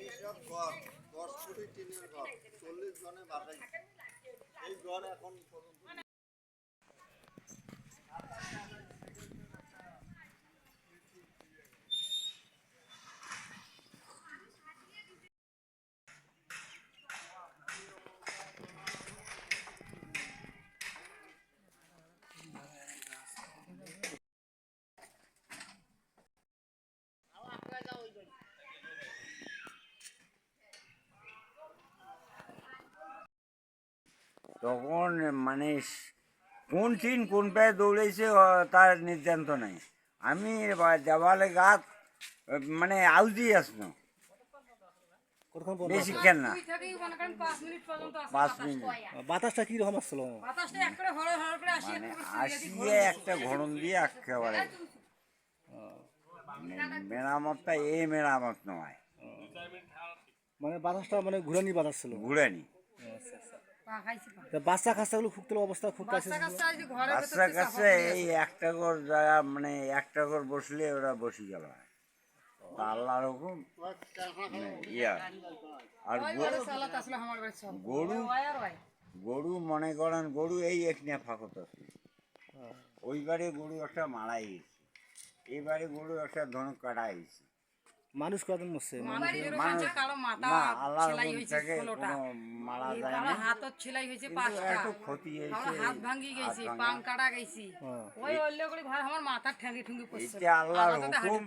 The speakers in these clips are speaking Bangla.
এইসব ঘর কোটি টিনের ঘর চল্লিশ জনে বাসাই এই ঘর এখন তখন মানে কোন ট্রেন কোন পায়ে দৌড়েছে তার নির্যান্ত নাই। আমি দেওয়ালে গাছ মানে আউজি আসলো কতক্ষণ পর্যন্ত বেশিক্ষণ না? মনে পাঁচ মিনিট বাতাসটা কি রকম আসছিল? বাতাসটা একবারে হড় হড় করে আসি মানে আসিয়ে একটা দিয়ে একেবারে মানে মেরামতটা এই মেরামত নয়। মানে বাতাসটা মানে ঘুরানি বাতাস ছিল। ঘুরে নি পা খাইছি পা। তা বাচ্চা কাচ্চাগুলো খুব অবস্থা খুব বাচ্চা কাচ্চা এই কাছে এই একটা ঘর জায়গা মানে একটা ঘর বসলে ওরা বসে গেল। আল্লাহর হুকুম মানে ইয়া। আর গরু। গরু মনে করেন গরু এই এখানে ফাঁকত আছে ওইবারে গরু একটা মারাই গেছে। এবারে গরু একটা ধনুক কাটা গেছে। মানুষ কজন মরছে মাথা সেলাই হয়েছে থেকে ষোলোটা। মারা যায় না। হাতও সেলাই হয়েছে পাঁচটা। ক্ষতি হয়েছে হাত ভাঙি গেছি হাত পাং কাটা গেছি। হ্যাঁ। ওই অল্য করে ভাই আমার মাথার ঠ্যাঙ্গি ঠুঙ্গি পড়ছে। এটা আল্লাহর হুকুম।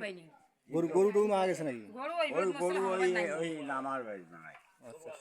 গরু গরু টু মারা গেছে নাকি? গরু ওই গরু ওই ওই নামার বাড়ি দাঁড়ায় আচ্ছা।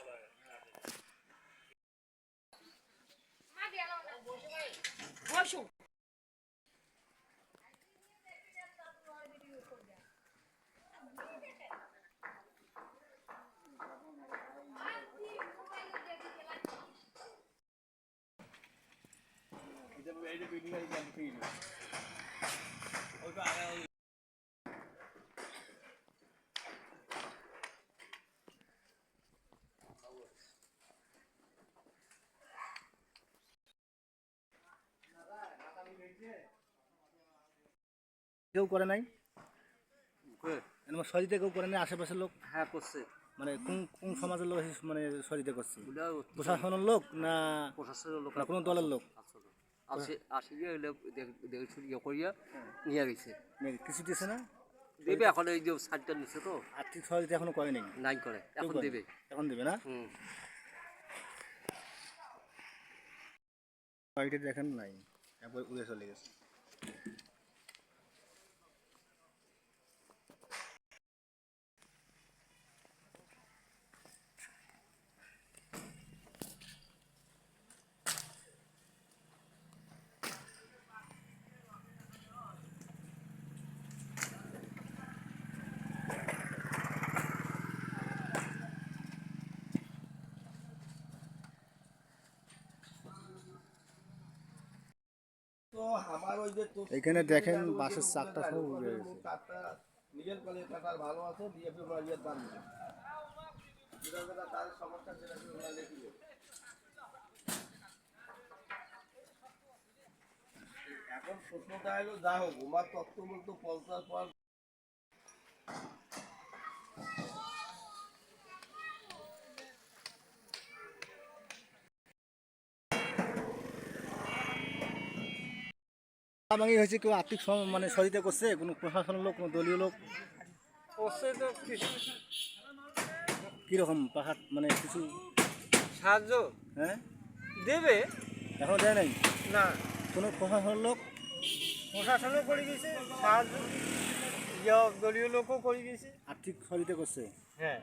কেউ করে নাই? সরিতে কেউ করে নাই আশেপাশের লোক? হ্যাঁ করছে। মানে কোন কোন সমাজের লোক মানে সরিতে করছে? প্রশাসনের লোক না প্রশাসনের লোক না কোনো দলের লোক? আসে আসি গিয়ে ওইটা দেখে শুনে ইয়ে করিয়া নিয়ে গেছে। কিছু দিয়েছে না? দেবে এখন এই যে সাইডটা নিচ্ছে তো। আর্থিক সহযোগিতা এখনও করে নাই? নাই করে এখন দেবে। এখন দেবে না? হুম। বাড়িটা দেখেন নাই? একবার উড়ে চলে গেছে। এখানে দেখেন বাসের চাকটা সব উড়ে গেছে। ভালো আছে তার সমস্যা এখন প্রশ্নটা যা হোক উমার তত্ত্ব বলতো পঞ্চাশ পর হয়েছে কেউ আর্থিক মানে সহযোগিতা করছে কোনো প্রশাসনের লোক কোনো দলীয় লোক? করছে তো কিছু। কীরকম পাহাড় মানে কিছু? সাহায্য? হ্যাঁ? দেবে? এখনও দেয় নাই? না। কোনো প্রশাসনের লোক? প্রশাসনও করে গেছে সাহায্য। ইয়ে দলীয় লোকও করে গেছে আর্থিক সহযোগিতা করছে? হ্যাঁ।